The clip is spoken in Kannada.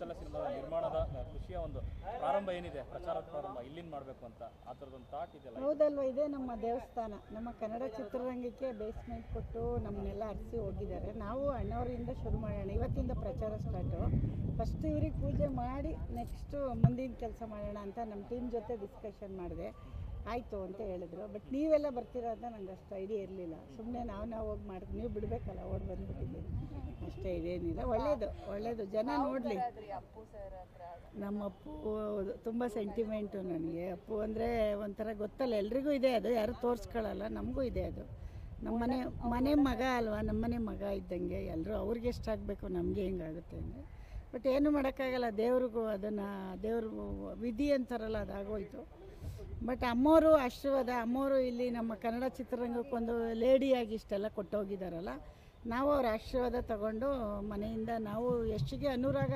ಚೊಚ್ಚಲ ಸಿನಿಮಾದ ನಿರ್ಮಾಣದ ಖುಷಿಯ ಒಂದು ಪ್ರಾರಂಭ ಏನಿದೆ, ಪ್ರಚಾರ ಪ್ರಾರಂಭ ಇಲ್ಲಿಂದ ಮಾಡಬೇಕು ಅಂತ, ಆ ಥರದೊಂದು ಥಾಟ್ ಇದೆ ಹೌದಲ್ವ, ಇದೇ ನಮ್ಮ ದೇವಸ್ಥಾನ. ನಮ್ಮ ಕನ್ನಡ ಚಿತ್ರರಂಗಕ್ಕೆ ಬೇಸ್ಮೆಂಟ್ ಕೊಟ್ಟು ನಮ್ಮನ್ನೆಲ್ಲ ಅರಸಿ ಹೋಗಿದ್ದಾರೆ. ನಾವು ಅಣ್ಣವರಿಂದ ಶುರು ಮಾಡೋಣ. ಇವತ್ತಿಂದ ಪ್ರಚಾರ ಸ್ಟಾರ್ಟು ಫಸ್ಟ್ ಇವ್ರಿಗೆ ಪೂಜೆ ಮಾಡಿ ನೆಕ್ಸ್ಟು ಮುಂದಿನ ಕೆಲಸ ಮಾಡೋಣ ಅಂತ ನಮ್ಮ ಟೀಮ್ ಜೊತೆ ಡಿಸ್ಕಷನ್ ಮಾಡಿದೆ. ಆಯಿತು ಅಂತ ಹೇಳಿದ್ರು. ಬಟ್ ನೀವೆಲ್ಲ ಬರ್ತೀರಾ ಅಂತ ನಂಗೆ ಅಷ್ಟು ಐಡಿಯಾ ಇರಲಿಲ್ಲ. ಸುಮ್ಮನೆ ನಾವು ನಾವು ಹೋಗಿ ಮಾಡಿ ನೀವು ಬಿಡಬೇಕಲ್ಲ ಓಡಿ ಬಂದುಬಿಟ್ಟಿದ್ದೀವಿ ಅಷ್ಟೇ ಇದೇನಿಲ್ಲ ಒಳ್ಳೇದು ಒಳ್ಳೇದು. ಜನ ನೋಡಲಿ. ನಮ್ಮ ಅಪ್ಪು ತುಂಬ ಸೆಂಟಿಮೆಂಟು ನನಗೆ. ಅಪ್ಪು ಅಂದರೆ ಒಂಥರ ಗೊತ್ತಲ್ಲ ಎಲ್ರಿಗೂ ಇದೆ ಅದು. ಯಾರು ತೋರಿಸ್ಕೊಳ್ಳಲ್ಲ ನಮಗೂ ಇದೆ ಅದು. ನಮ್ಮನೆ ಮನೆ ಮಗ ಅಲ್ವಾ? ನಮ್ಮನೆ ಮಗ ಇದ್ದಂಗೆ ಎಲ್ಲರೂ ಅವ್ರಿಗೆ ಎಷ್ಟಾಗಬೇಕು ನಮಗೆ ಹೆಂಗಾಗುತ್ತೆ ಅಂದರೆ. ಬಟ್ ಏನು ಮಾಡೋಕ್ಕಾಗಲ್ಲ ದೇವ್ರಿಗೂ ಅದನ್ನು ದೇವ್ರ ವಿಧಿ ಅಂತಾರಲ್ಲ ಅದಾಗೋಯ್ತು. ಬಟ್ ಅಮ್ಮೋರು ಆಶೀರ್ವಾದ, ಅಮ್ಮೋರು ಇಲ್ಲಿ ನಮ್ಮ ಕನ್ನಡ ಚಿತ್ರರಂಗಕ್ಕೊಂದು ಲೇಡಿಯಾಗಿ ಇಷ್ಟೆಲ್ಲ ಕೊಟ್ಟೋಗಿದ್ದಾರಲ್ಲ, ನಾವು ಅವ್ರ ಆಶೀರ್ವಾದ ತಗೊಂಡು ಮನೆಯಿಂದ ನಾವು ಎಷ್ಟಿಗೆ ಅನುರಾಗ